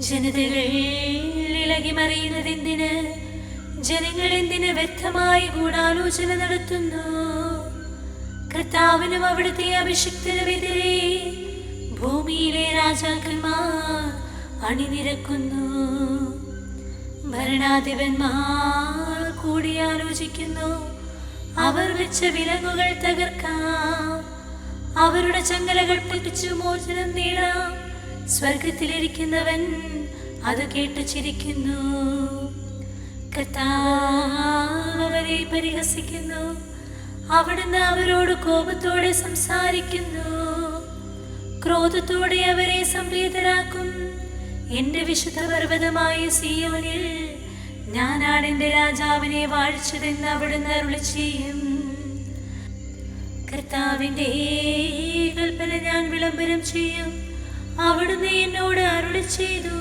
ജനതകൾ ഇളകി മറിയുന്നതെന്തിന് ജനങ്ങൾ എന്തിന് വ്യക്തമായി ഗൂഢാലോചന നടത്തുന്നു? കർത്താവിനും അവിടുത്തെ അഭിഷിക്തനുമെതിരെ ഭൂമിയിലെ രാജാക്കന്മാർ അണിനിരക്കുന്നു. ഭരണാധിപന്മാർ കൂടിയാലോചിക്കുന്നു. അവർ വെച്ച വിലങ്ങുകൾ തകർക്കാം. അവരുടെ ചങ്ങലകൾ പൊട്ടിച്ചു മോചനം നേടാം സ്വർഗത്തിലിരിക്കുന്നവൻ അത് കേട്ട് ചിരിക്കുന്നു. കർത്താവ് പരിഹസിക്കുന്നു. അവിടുന്ന് അവരോട് കോപത്തോടെ സംസാരിക്കുന്നു. ക്രോധത്തോടെ അവരെ സംവേദനാക്കും എന്റെ വിശുദ്ധ പർവതമായ സിയോനിൽ ഞാനാണ് എന്റെ രാജാവിനെ വാഴിച്ചതെന്ന് അവിടുന്ന് അരുളി ചെയ്യും. കർത്താവിന്റെ കൽപ്പന ഞാൻ വിളംബരം ചെയ്യും. ചെയ്തു.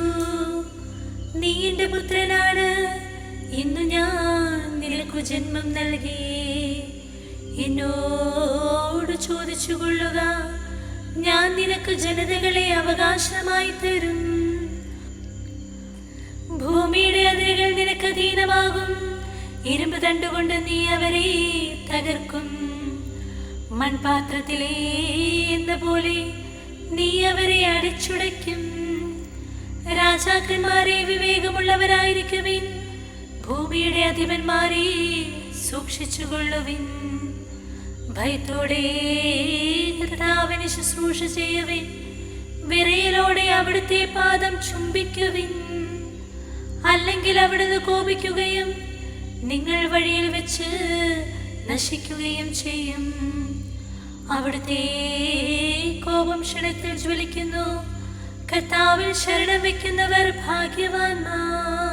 നീ എന്റെ പുത്രനാണ്. ഇന്നു ഞാൻ നിനക്കു ജന്മം നൽകി. എന്നോട് ചോദിച്ചു കൊള്ളുക ഞാൻ നിനക്ക് ജനതകളെ അവകാശമായി തരും. ഭൂമിയുടെ അതിരുകൾ നിനക്ക് അധീനമാകും. ഇരുമ്പ് തണ്ടുകൊണ്ട് നീ അവരെ തകർക്കും. മൺപാത്രത്തിലേ എന്ന പോലെ നീ അവരെ അടിച്ചുടയ്ക്കും. രാജാക്കന്മാരെ വിവേകമുള്ളവരായിരിക്കുവിൻ. ഭൂമിയുടെ അധിപന്മാരെ സൂക്ഷിച്ചുകൊള്ളുവിൻ. ഭയത്തോടെ കർത്താവിന് ശുശ്രൂഷ ചെയ്യുവിൻ. വിറയലോടെ അവിടുത്തെ പാദം ചുംബിക്കുവിൻ. അല്ലെങ്കിൽ അവിടുന്ന് കോപിക്കുകയും നിങ്ങൾ വഴിയിൽ വെച്ച് നശിക്കുകയും ചെയ്യും. അവിടുത്തെ കോപം ക്ഷണത്തിൽ ജ്വലിക്കുന്നു. കർത്താവിൽ ശരണം വയ്ക്കുന്നവർ ഭാഗ്യവാന്മാർ.